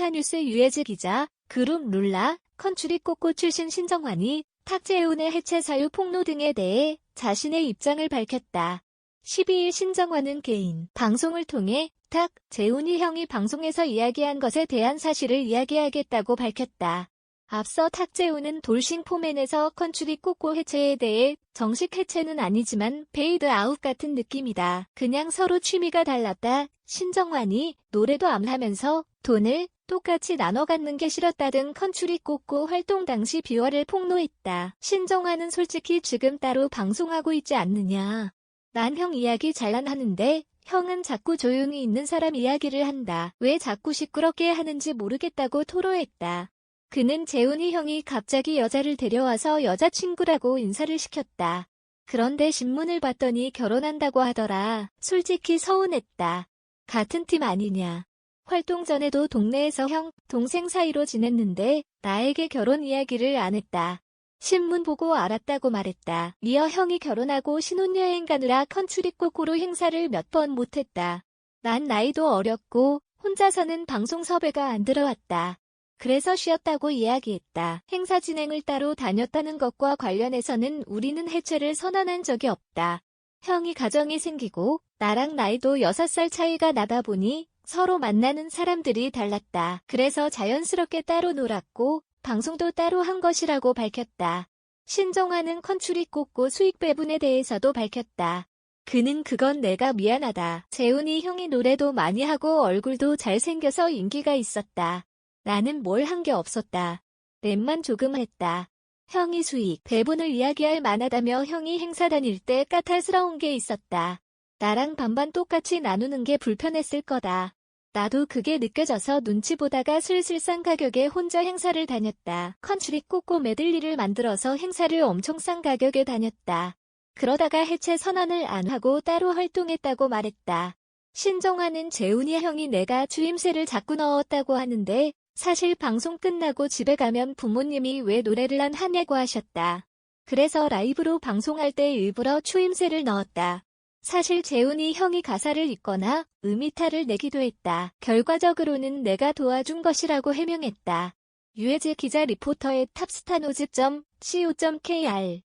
탑스타뉴스 유해즈 기자, 그룹 룰라, 컨츄리 꼬꼬 출신 신정환이 탁재훈의 해체 사유 폭로 등에 대해 자신의 입장을 밝혔다. 12일 신정환은 개인 방송을 통해 탁, 재훈이 형이 방송에서 이야기한 것에 대한 사실을 이야기하겠다고 밝혔다. 앞서 탁재훈은 돌싱 포맨에서 컨츄리 꼬꼬 해체에 대해 정식 해체는 아니지만 페이드 아웃 같은 느낌이다. 그냥 서로 취미가 달랐다. 신정환이 노래도 안 하면서 돈을 똑같이 나눠 갖는 게 싫었다 등 컨츄리 꼬꼬 활동 당시 비화를 폭로했다. 신정환은 솔직히 지금 따로 방송하고 있지 않느냐. 난 형 이야기 잘난 하는데 형은 자꾸 조용히 있는 사람 이야기를 한다. 왜 자꾸 시끄럽게 하는지 모르겠다고 토로했다. 그는 재훈이 형이 갑자기 여자를 데려와서 여자친구라고 인사를 시켰다. 그런데 신문을 봤더니 결혼한다고 하더라. 솔직히 서운했다. 같은 팀 아니냐. 활동 전에도 동네에서 형, 동생 사이로 지냈는데 나에게 결혼 이야기를 안 했다. 신문 보고 알았다고 말했다. 이어 형이 결혼하고 신혼여행 가느라 컨츄리 꼬꼬로 행사를 몇 번 못했다. 난 나이도 어렸고 혼자서는 방송 섭외가 안 들어왔다. 그래서 쉬었다고 이야기했다. 행사 진행을 따로 다녔다는 것과 관련해서는 우리는 해체를 선언한 적이 없다. 형이 가정이 생기고 나랑 나이도 6살 차이가 나다 보니 서로 만나는 사람들이 달랐다. 그래서 자연스럽게 따로 놀았고 방송도 따로 한 것이라고 밝혔다. 신정환은 컨츄리 꽂고 수익 배분에 대해서도 밝혔다. 그는 그건 내가 미안하다. 재훈이 형이 노래도 많이 하고 얼굴도 잘생겨서 인기가 있었다. 나는 뭘 한 게 없었다. 랩만 조금 했다. 형이 수익, 배분을 이야기할 만하다며 형이 행사 다닐 때 까탈스러운 게 있었다. 나랑 반반 똑같이 나누는 게 불편했을 거다. 나도 그게 느껴져서 눈치 보다가 슬슬 싼 가격에 혼자 행사를 다녔다. 컨츄리 꼬꼬 메들리를 만들어서 행사를 엄청 싼 가격에 다녔다. 그러다가 해체 선언을 안 하고 따로 활동했다고 말했다. 신정환은 재훈이 형이 내가 추임새를 자꾸 넣었다고 하는데 사실 방송 끝나고 집에 가면 부모님이 왜 노래를 안 하냐고 하셨다. 그래서 라이브로 방송할 때 일부러 추임새를 넣었다. 사실 재훈이 형이 가사를 읽거나 음이탈을 내기도 했다. 결과적으로는 내가 도와준 것이라고 해명했다. 유해재 기자 리포터의 탑스타노즈.co.kr